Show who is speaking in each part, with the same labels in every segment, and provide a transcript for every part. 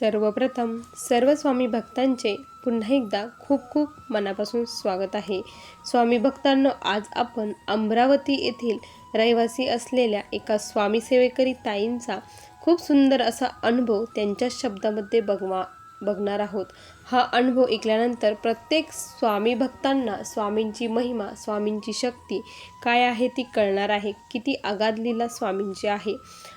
Speaker 1: सर्वप्रथम सर्व स्वामी भक्तांचे पुन्हा एकदा खूप खूप मनापासून स्वागत आहे. स्वामी भक्तांनो आज आपण अमरावती येथील रहिवासी असलेल्या एका स्वामी सेवेकरी ताईंचा खूप सुंदर असा अनुभव त्यांच्या शब्दामध्ये बघवा बघणार आहोत. हा अनुभव ऐकल्यानंतर प्रत्येक स्वामी भक्तांना स्वामींची महिमा स्वामींची शक्ती काय आहे ती कळणार आहे. किती आगाद लीला स्वामींची आहे.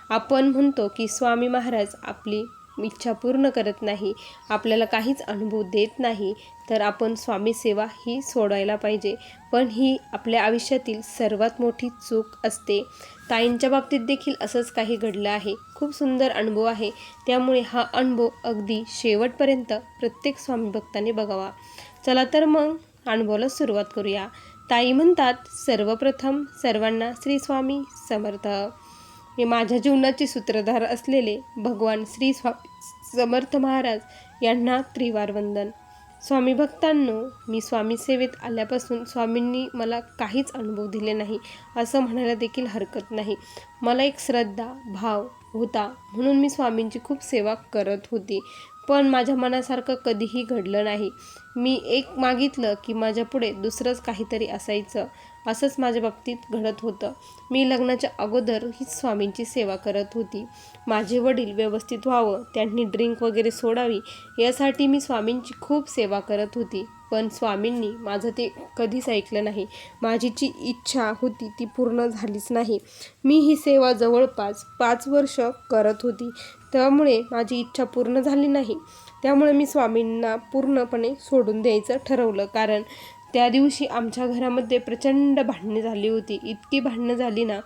Speaker 1: आपण म्हणतो की स्वामी महाराज आपली इच्छा पूर्ण करत नाही आपल्याला काहीच अनुभव देत नाही तर आपण स्वामी सेवा ही सोडायला पाहिजे. पण ही आपल्या आयुष्यातील सर्वात मोठी चूक असते. ताईंच्या बाबतीत देखील असंच काही घडलं आहे. खूप सुंदर अनुभव आहे. त्यामुळे हा अनुभव अगदी शेवटपर्यंत प्रत्येक स्वामी भक्ताने बघावा. चला तर मग अनुभवाला सुरुवात करूया. ताई म्हणतात सर्वप्रथम सर्वांना श्री स्वामी समर्थ. हे माझ्या जीवनाचे सूत्रधार असलेले भगवान श्री स्वामी समर्थ महाराज यांना त्रिवार वंदन. स्वामी भक्तांनो मी स्वामी सेवेत आल्यापासून स्वामींनी मला काहीच अनुभव दिले नाही असं म्हणायला देखील हरकत नाही. मला एक श्रद्धा भाव होता म्हणून मी स्वामींची खूप सेवा करत होती. पण माझ्या मनासारखं कधीही घडलं नाही. मी एक मागितलं की माझ्यापुढे दुसरंच काहीतरी असायचं. असंच माझ्या बाबतीत घडत होतं. मी लग्नाच्या अगोदर हीच स्वामींची सेवा करत होती. माझे वडील व्यवस्थित व्हावं त्यांनी ड्रिंक वगैरे सोडावी यासाठी मी स्वामींची खूप सेवा करत होती. पण स्वामींनी माझं ते कधीच ऐकलं नाही. माझी जी इच्छा होती ती पूर्ण झालीच नाही. मी ही सेवा जवळपास पाच वर्ष करत होती. त्यामुळे माझी इच्छा पूर्ण झाली नाही. त्यामुळे मी स्वामींना पूर्णपणे सोडून द्यायचं ठरवलं. कारण त्या दिवशी आमच्या घरामध्ये प्रचंड भांडणे झाली होती. इतकी भांडणं झाली ना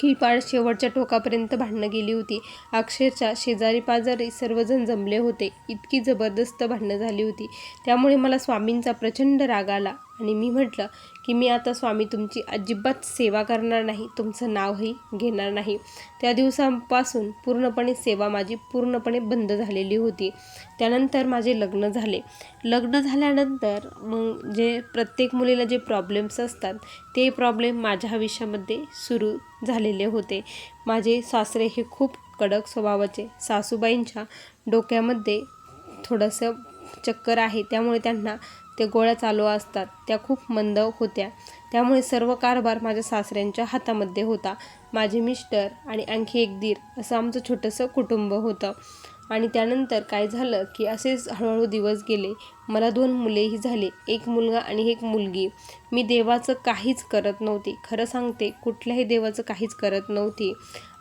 Speaker 1: की पार शेवटच्या टोकापर्यंत भांडणं गेली होती. अक्षरशः शेजारी पाजारी सर्वजण जमले होते. इतकी जबरदस्त भांडणं झाली होती. त्यामुळे मला स्वामींचा प्रचंड राग आला. आणि मी म्हटलं की मी आता स्वामी तुमची अजिबात सेवा करणार नाही तुमचं नावही घेणार नाही. त्या दिवसापासून पूर्णपणे सेवा माझी पूर्णपणे बंद झालेली होती. त्यानंतर माझे लग्न झाले. लग्न झाल्यानंतर मग जे प्रत्येक मुलीला जे प्रॉब्लेम्स असतात ते प्रॉब्लेम माझ्या आयुष्यामध्ये सुरू झालेले होते. माझे सासरे हे खूप कडक स्वभावाचे सासूबाईंच्या डोक्यामध्ये थोडंसं चक्कर आहे. त्यामुळे त्यांना ते गोळ्या चालू असतात त्या खूप मंद होत्या. त्यामुळे सर्व कारभार माझ्या सासऱ्यांच्या हातामध्ये होता. माझे मिस्टर आणि आणखी एक दीर असं आमचं छोटंसं कुटुंब होतं. आणि त्यानंतर काय झालं की असेच हळूहळू दिवस गेले. मला दोन मुलेही झाले. एक मुलगा आणि एक मुलगी. मी देवाचं काहीच करत नव्हती. खरं सांगते कुठल्याही देवाचं काहीच करत नव्हती.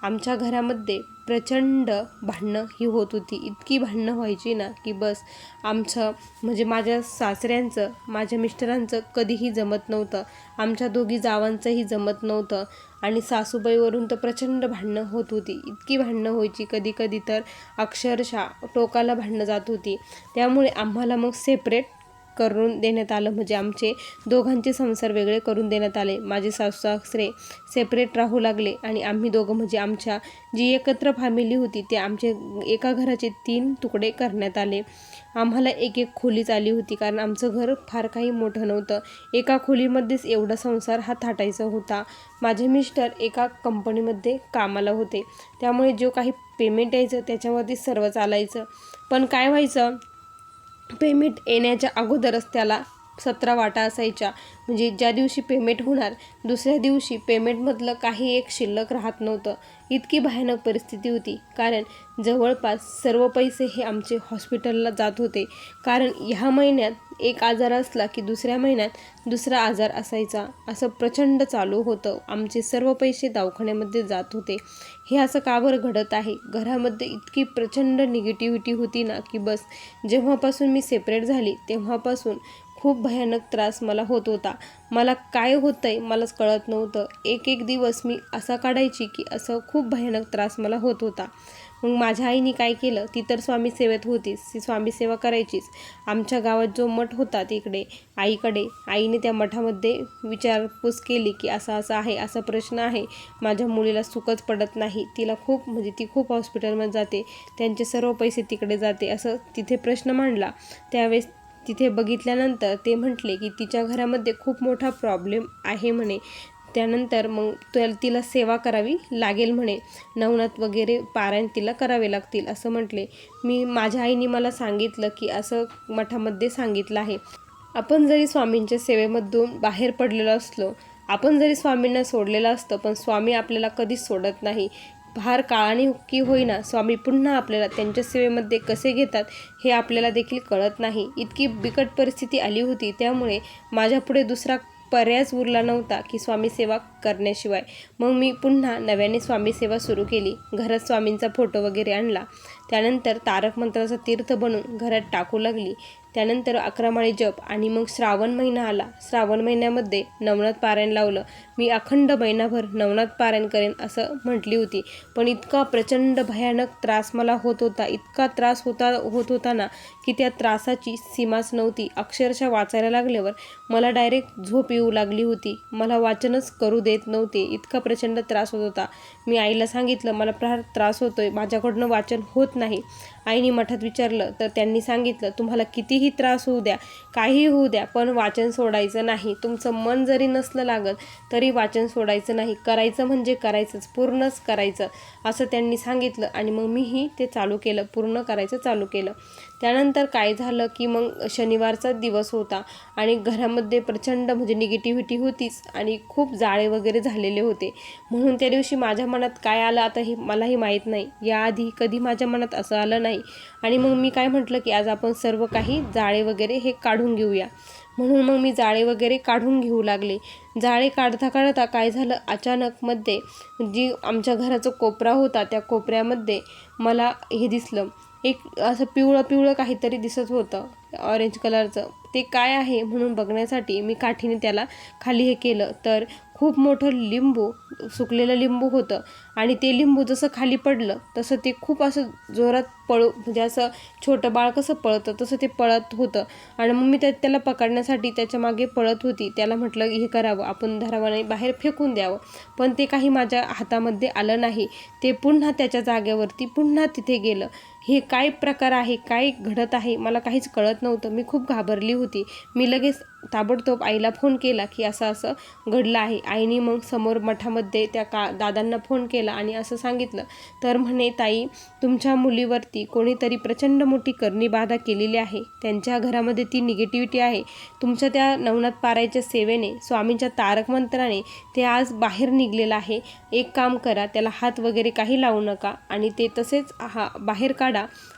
Speaker 1: आमच्या घरामध्ये प्रचंड भांडणं ही होत होती. इतकी भांडणं व्हायची ना की बस आमचं म्हणजे माझ्या सासऱ्यांचं माझ्या मिस्टरांचं कधीही जमत नव्हतं. आमच्या दोघी जावांचंही जमत नव्हतं. आणि सासूबाईवरून तर प्रचंड भांडणं होत होती. इतकी भांडणं व्हायची कधी कधी तर अक्षरशः टोकाला भांडणं जात होती. त्यामुळे आम्हाला मग से सेपरेट करून देण्यात आलं. म्हणजे आमचे दोघांचे संसार वेगळे करून देण्यात आले. माझे सासू सासरे सेपरेट राहू लागले आणि आम्ही दोघं म्हणजे आमच्या जी एकत्र फॅमिली होती ते आमचे एका घराचे तीन तुकडे करण्यात आले. आम्हाला एक एक खोलीच आली होती कारण आमचं घर फार काही मोठं नव्हतं. एका खोलीमध्येच एवढा संसार हा थाटायचा होता. माझे मिस्टर एका कंपनीमध्ये कामाला होते. त्यामुळे जो काही पेमेंट यायचं त्याच्यावरती सर्व चालायचं. पण काय व्हायचं पेमेंट येण्याच्या अगोदरच त्याला सतरा वाटा असायच्या. म्हणजे ज्या दिवशी पेमेंट होणार दुसऱ्या दिवशी पेमेंटमधलं काही एक शिल्लक राहत नव्हतं. इतकी भयानक परिस्थिती होती. कारण जवळपास सर्व पैसे हे आमचे हॉस्पिटलला जात होते. कारण ह्या महिन्यात एक आजार असला की दुसऱ्या महिन्यात दुसरा आजार असायचा. असं प्रचंड चालू होतं. आमचे सर्व पैसे दवाखान्यामध्ये जात होते. हे असं का बरं घडत आहे? घरामध्ये इतकी प्रचंड निगेटिव्हिटी होती ना की बस. जेव्हापासून मी सेपरेट झाली तेव्हापासून खूप भयानक त्रास मला होत होता. मला काय होतं आहे मलाच कळत नव्हतं. एक एक दिवस मी असा काढायची की असं खूप भयानक त्रास मला होत होता. मग माझ्या आईने काय केलं? ती तर स्वामी सेवेत होतीच. ती स्वामी सेवा करायचीच. आमच्या गावात जो मठ होता तिकडे आईकडे आईने त्या मठामध्ये विचारपूस केली की असं असं आहे असा प्रश्न आहे. माझ्या मुलीला सुखच पडत नाही. तिला खूप म्हणजे ती खूप हॉस्पिटलमध्ये जाते. त्यांचे सर्व पैसे तिकडे जाते. असं तिथे प्रश्न मांडला. त्यावेळेस तिथे बघितल्यानंतर ते म्हटले की तिच्या घरामध्ये खूप मोठा प्रॉब्लेम आहे म्हणे. त्यानंतर मग त्या तिला सेवा करावी लागेल म्हणे. नवनाथ वगैरे पारायण तिला करावे लागतील असं म्हटले. मी माझ्या आईने मला सांगितलं की असं मठामध्ये सांगितलं आहे. आपण जरी स्वामींच्या सेवेमधून बाहेर पडलेलो असलो आपण जरी स्वामींना सोडलेलं असतं पण स्वामी आपल्याला कधीच सोडत नाही. फार काळाने की होईना स्वामी पुन्हा आपल्याला त्यांच्या सेवेमध्ये कसे घेतात हे आपल्याला देखील कळत नाही. इतकी बिकट परिस्थिती आली होती. त्यामुळे माझ्यापुढे दुसरा पर्यायच उरला नव्हता की स्वामी सेवा करण्याशिवाय. मग मी पुन्हा नव्याने स्वामी सेवा सुरू केली. घरात स्वामींचा फोटो वगैरे आणला. त्यानंतर तारक मंत्राचा तीर्थ बनून घरात टाकू लागली. त्यानंतर अकरा माळी जप आणि मग श्रावण महिना आला. श्रावण महिन्यामध्ये नवनाथ पारायण लावलं. मी अखंड महिनाभर नवनाथ पारायण करेन असं म्हटली होती. पण इतका प्रचंड भयानक त्रास मला होत होता. इतका त्रास होता होत होता ना की त्या त्रासाची सीमाच नव्हती. अक्षरशः वाचायला लागल्यावर मला डायरेक्ट झोप येऊ लागली होती. मला वाचनच करू देत नव्हते. इतका प्रचंड त्रास होत होता. मी आईला सांगितलं मला फार त्रास होतोय. माझ्याकडनं वाचन होत नाही. आईने मठात विचारलं तर त्यांनी सांगितलं तुम्हाला कितीही त्रास होऊ द्या काहीही होऊ द्या पण वाचन सोडायचं नाही. तुमचं मन जरी नसलं लागत तरी वाचन सोडायचं नाही करायचं म्हणजे करायचंच पूर्णच करायचं असं त्यांनी सांगितलं आणि मग मीही ते चालू केलं पूर्ण करायचं चालू केलं. त्यानंतर काय झालं की मग शनिवारचा दिवस होता आणि घरामध्ये प्रचंड म्हणजे निगेटिव्हिटी होतीच आणि खूप जाळे वगैरे झालेले होते. म्हणून त्या दिवशी माझ्या मनात काय आलं आता हे मलाही माहीत नाही. याआधी कधी माझ्या मनात असं आलं नाही. आणि मग मी काय म्हटलं की आज आपण सर्व काही जाळे वगैरे हे काढून घेऊया. म्हणून मग मी जाळे वगैरे काढून घेऊ लागले. जाळे काढता काढता काय झालं? अचानकमध्ये जी आमच्या घराचा कोपरा होता त्या कोपऱ्यामध्ये मला हे दिसलं. एक असं पिवळं पिवळं काहीतरी दिसत होतं ऑरेंज कलरचं ते काय आहे म्हणून बघण्यासाठी मी काठीने त्याला खाली हे केलं. तर खूप मोठं लिंबू सुकलेलं लिंबू होतं. आणि ते लिंबू जसं खाली पडलं तसं ते खूप असं जोरात पळू म्हणजे असं छोटं बाळ कसं पळतं तसं ते पळत होतं. आणि मग मी त्या त्याला पकडण्यासाठी त्याच्यामागे पळत होती. त्याला म्हटलं हे करावं आपण धरावाने बाहेर फेकून द्यावं. पण ते काही माझ्या हातामध्ये आलं नाही. ते पुन्हा त्याच्या जागेवरती पुन्हा तिथे गेलं. हे काय प्रकार आहे काय घडत आहे मला काहीच कळत नव्हतं. मी खूप घाबरली होती. मी लगेच ताबडतोब आईला फोन केला की असं असं घडलं आहे. आईने मग समोर मठामध्ये त्या का दादांना फोन केला आणि असं सांगितलं. तर म्हणे ताई तुमच्या मुलीवरती कोणीतरी प्रचंड मोठी करणी बाधा केलेली आहे. त्यांच्या घरामध्ये ती निगेटिव्हिटी आहे. तुमच्या त्या नवनाथ पारायच्या सेवेने स्वामींच्या तारक मंत्राने ते आज बाहेर निघलेलं आहे. एक काम करा त्याला हात वगैरे काही लावू नका आणि ते तसेच हा बाहेर काढ.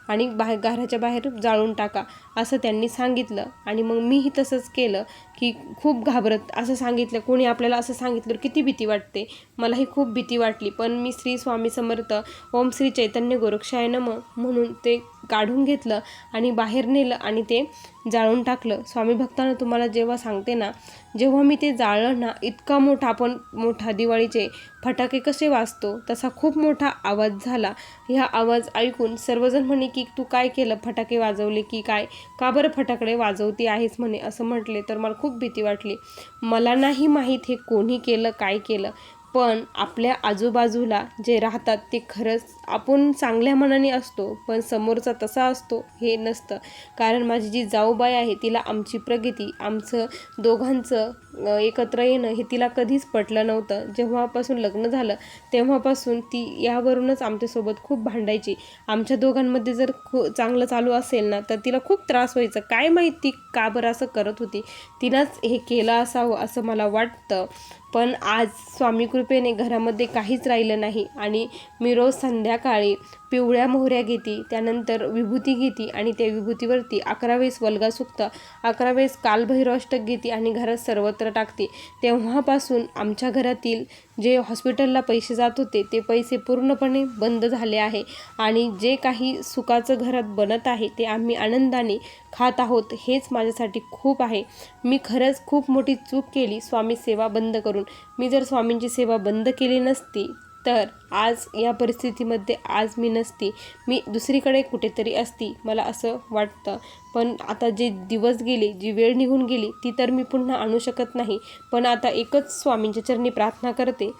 Speaker 1: आणि बाहेर घराच्या बाहेर जाळून टाका असं त्यांनी सांगितलं. आणि मग मीही तसंच केलं की खूप घाबरत असं सांगितलं. कोणी आपल्याला असं सांगितलं किती भीती वाटते? मलाही खूप भीती वाटली. पण मी श्री स्वामी समर्थ ओम श्री चैतन्य गोरक्षाय नम म्हणून ते काढून घेतलं आणि बाहेर नेलं आणि ते जाळून टाकलं. स्वामी भक्तानं तुम्हाला जेव्हा सांगते ना जेव्हा मी ते जाळलं ना इतका मोठा आपण मोठा दिवाळीचे फटाके कसे वाजतो तसा खूप मोठा आवाज झाला. ह्या आवाज ऐकून सर्वजण म्हणे की तू काय केलं? फटाके वाजवले की काय? का बरं फटाकडे वाजवती आहेस म्हणे? असं म्हटले तर मला खूप भीती वाटली. मला नाही माहीत हे कोणी केलं काय केलं. पण आपल्या आजूबाजूला जे राहतात ते खरंच आपण चांगल्या मनाने असतो पण समोरचा तसा असतो हे नसतं. कारण माझी जी जाऊबाई आहे तिला आमची प्रगती आमचं दोघांचं एकत्र येणं हे तिला कधीच पटलं नव्हतं. जेव्हापासून लग्न झालं तेव्हापासून ती यावरूनच आमच्यासोबत खूप भांडायची. आमच्या दोघांमध्ये जर खू चांगलं चालू असेल ना तर तिला खूप त्रास व्हायचा. काय माहिती का बरं असं करत होती? तिनंच हे केलं असावं असं मला वाटतं. पण आज स्वामी कृपेने घरामध्ये काहीच राहिलं नाही. आणि मी रोज संध्याकाळी पिवळ्या मोहऱ्या घेते त्यानंतर विभूती घेते आणि त्या विभूतीवरती अकरा वेळेस वल्गा सुकतं. अकरा वेळेस कालभैरवाष्टक घेते आणि घरात सर्वत्र टाकते. तेव्हापासून आमच्या घरातील जे हॉस्पिटलला पैसे जात होते ते पैसे पूर्णपणे बंद झाले आहे. आणि जे काही सुखाचं घरात बनत आहे ते आम्ही आनंदाने खात आहोत हेच माझ्यासाठी खूप आहे. मी खरंच खूप मोठी चूक केली स्वामी सेवा बंद करून. मी जर स्वामींची सेवा बंद केली नसती तर आज या परिस्थितीमध्ये आज मी नसती मी दुसरीकडे कुठेतरी असती मला असं वाटतं. पण आता जे दिवस गेले जी वेळ निघून गेली ती तर मी पुन्हा आणू शकत नाही. पण आता एकच स्वामींच्या चरणी प्रार्थना करते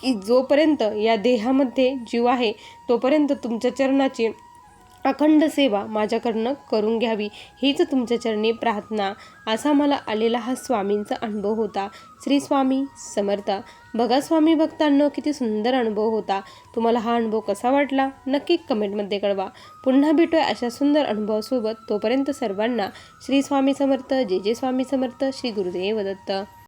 Speaker 1: की जोपर्यंत या देहामध्ये जीव आहे तोपर्यंत तुमच्या चरणाची अखंड सेवा माझ्याकडनं करून घ्यावी हीच तुमच्या चरणी प्रार्थना. असा मला आलेला हा स्वामींचा अनुभव होता. श्री स्वामी समर्थ. बघा स्वामी भक्तांनो किती सुंदर अनुभव होता. तुम्हाला हा अनुभव कसा वाटला? नक्की कमेंटमध्ये कळवा. पुन्हा भेटूया अशा सुंदर अनुभवासोबत. तोपर्यंत सर्वांना श्री स्वामी समर्थ जे जे स्वामी समर्थ श्री गुरुदेव दत्त.